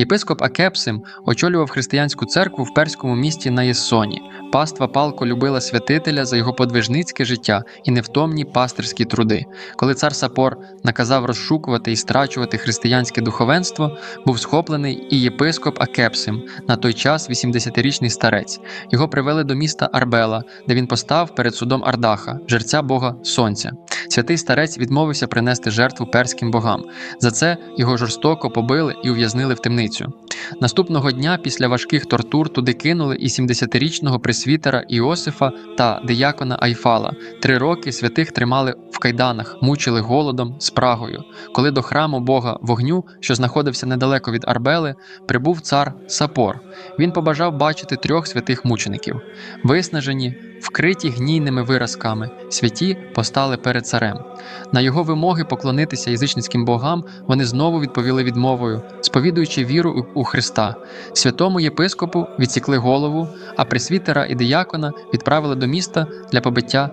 Єпископ Акепсим очолював християнську церкву в перському місті Наєссоні. Паства палко любила святителя за його подвижницьке життя і невтомні пастирські труди. Коли цар Сапор наказав розшукувати і страчувати християнське духовенство, був схоплений і єпископ Акепсим, на той час 80-річний старець. Його привели до міста Арбела, де він постав перед судом Ардаха, жерця Бога Сонця. Святий старець відмовився принести жертву перським богам. За це його жорстоко побили і ув'язнили в темницю. Наступного дня, після важких тортур, туди кинули і 70-річного пресвітера Іосифа та диякона Айфала. Три роки святих тримали в кайданах, мучили голодом, спрагою. Коли до храму Бога вогню, що знаходився недалеко від Арбели, прибув цар Сапор. Він побажав бачити трьох святих мучеників. Виснажені, вкриті гнійними виразками, святі постали перед царем. На його вимоги поклонитися язичницьким богам вони знову відповіли відмовою, сповідуючи віру у Христа. Святому єпископу відсікли голову, а пресвітера і диякона відправили до міста для побиття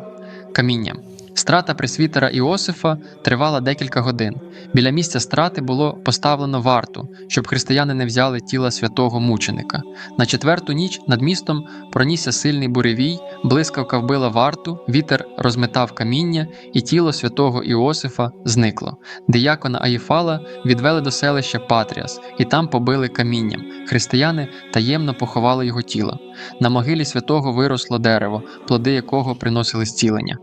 камінням. Страта пресвітера Іосифа тривала декілька годин. Біля місця страти було поставлено варту, щоб християни не взяли тіла святого мученика. На четверту ніч над містом пронісся сильний буревій, блискавка вбила варту, вітер розметав каміння, і тіло святого Іосифа зникло. Диякона Аїфала відвели до селища Патріас, і там побили камінням. Християни таємно поховали його тіло. На могилі святого виросло дерево, плоди якого приносили зцілення.